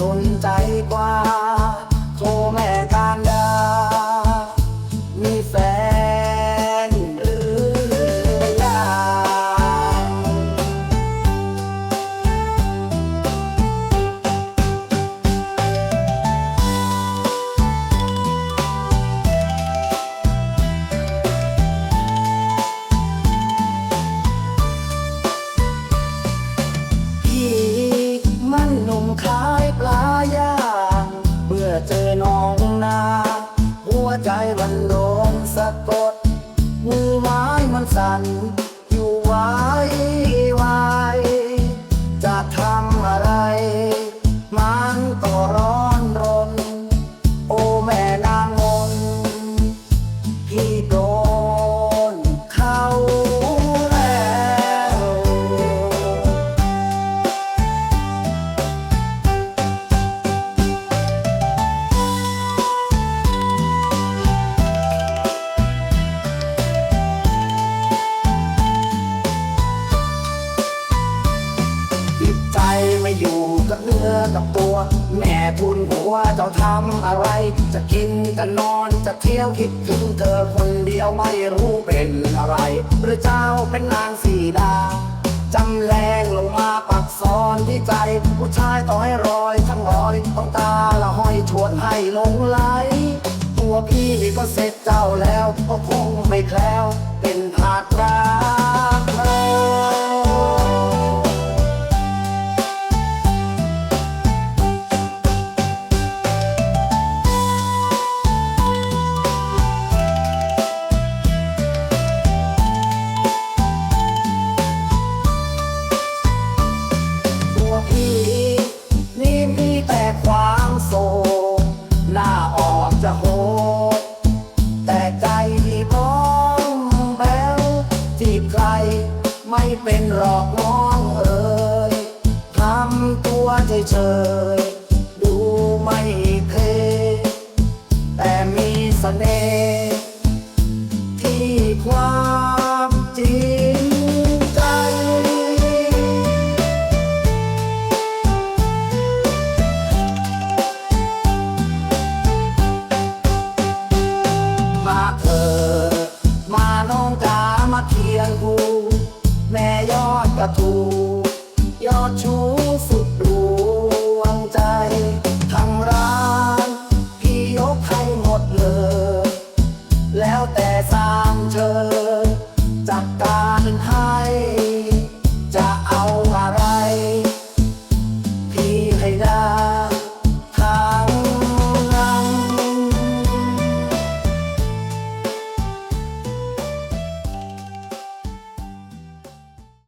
สนใจกว่า งนา หัวใจมันลงสะกดมือไม้มันสั่นอยู่ไว้ อกับตัว แม่ทุนหัวเจ้าทำอะไร จะกินจะนอนจะเที่ยวคิดถึงเธอคนเดียวไม่รู้เป็นอะไร หรือเจ้าเป็นนางสีดาจำแรงลงมาปักซ้อนที่ใจ ผู้ชายต่อให้รอยทั้งรอยต้องตาละห้อยชวนให้ลงไหล ตัวพี่นี่ก็เสร็จเจ้าแล้วก็คงไม่แคล้ว จะโหดแต่ใจที่มองแบ้วจีบใครไม่เป็นหรอกน้องเอ๋ยทำตัวเฉยๆดูไม่ กระตู ยอดชูสุ